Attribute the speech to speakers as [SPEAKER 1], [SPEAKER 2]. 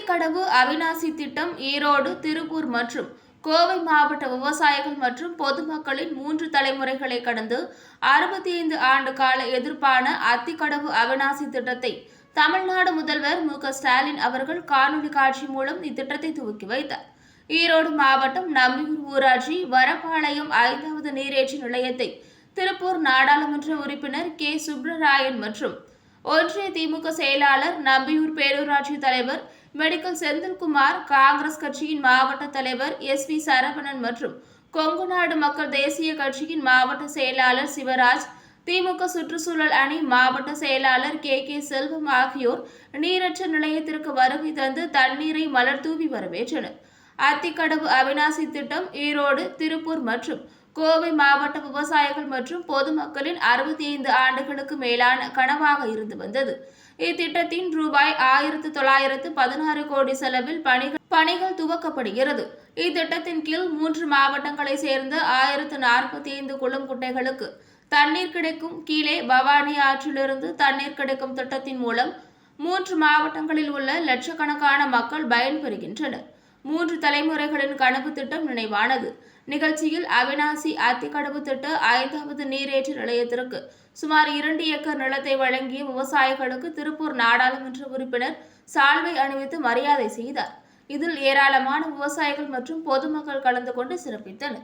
[SPEAKER 1] கோடிக்கடவு அவினாசி திட்டம் ஈரோடு திருப்பூர் மற்றும் கோவை மாவட்ட விவசாயிகள் மற்றும் பொதுமக்களின் மூன்று தலைமுறைகளை கடந்து அறுபத்தி ஐந்து ஆண்டு கால எதிர்ப்பான அத்திக்கடவு அவினாசி திட்டத்தை தமிழ்நாடு முதல்வர் மு க ஸ்டாலின் அவர்கள் காணொலி காட்சி மூலம் இத்திட்டத்தை துவக்கி வைத்தார். ஈரோடு மாவட்டம் நம்பியூர் ஊராட்சி வரப்பாளையம் ஐந்தாவது நீரேற்று நிலையத்தை திருப்பூர் நாடாளுமன்ற உறுப்பினர் கே. சுப்ரராயன் மற்றும் ஒன்றிய திமுக செயலாளர் நம்பியூர் பேரூராட்சி தலைவர் மெடிக்கல் செந்தில்குமார் காங்கிரஸ் கட்சியின் மாவட்ட தலைவர் எஸ் வி சரவணன் மற்றும் கொங்குநாடு மக்கள் தேசிய கட்சியின் மாவட்ட செயலாளர் சிவராஜ் திமுக சுற்றுச்சூழல் அணி மாவட்ட செயலாளர் கே. கே. செல்வம் ஆகியோர் நீரற்ற நிலையத்திற்கு வருகை தந்து தண்ணீரை மலர் தூவி வரவேற்றனர். அத்திக்கடவு அவிநாசி திட்டம் ஈரோடு திருப்பூர் மற்றும் கோவை மாவட்ட விவசாயிகள் மற்றும் பொதுமக்களின் அறுபத்தி ஐந்து ஆண்டுகளுக்கு மேலான கனவாக இருந்து வந்தது. இத்திட்டத்தின் ரூபாய் ஆயிரத்து தொள்ளாயிரத்து பதினாறு கோடி செலவில் பணிகள் பணிகள் துவக்கப்படுகிறது. இத்திட்டத்தின் கீழ் மூன்று மாவட்டங்களை சேர்ந்த ஆயிரத்து நாற்பத்தி ஐந்து குளம் குட்டைகளுக்கு தண்ணீர் கிடைக்கும். கீழே பவானி ஆற்றிலிருந்து தண்ணீர் கிடைக்கும் திட்டத்தின் மூலம் மூன்று மாவட்டங்களில் உள்ள லட்சக்கணக்கான மக்கள் பயன்பெறுகின்றனர். மூன்று தலைமுறைகளின் கனவு திட்டம் நினைவானது. நிகழ்ச்சியில் அவினாசி அத்திக்கடவு திட்ட ஐந்தாவது நீரேற்று நிலையத்திற்கு சுமார் இரண்டு ஏக்கர் நிலத்தை வழங்கிய விவசாயிகளுக்கு திருப்பூர் நாடாளுமன்ற உறுப்பினர் சால்வை அணிவித்து மரியாதை செய்தார். இதில் ஏராளமான விவசாயிகள் மற்றும் பொதுமக்கள் கலந்து கொண்டு சிறப்பித்தனர்.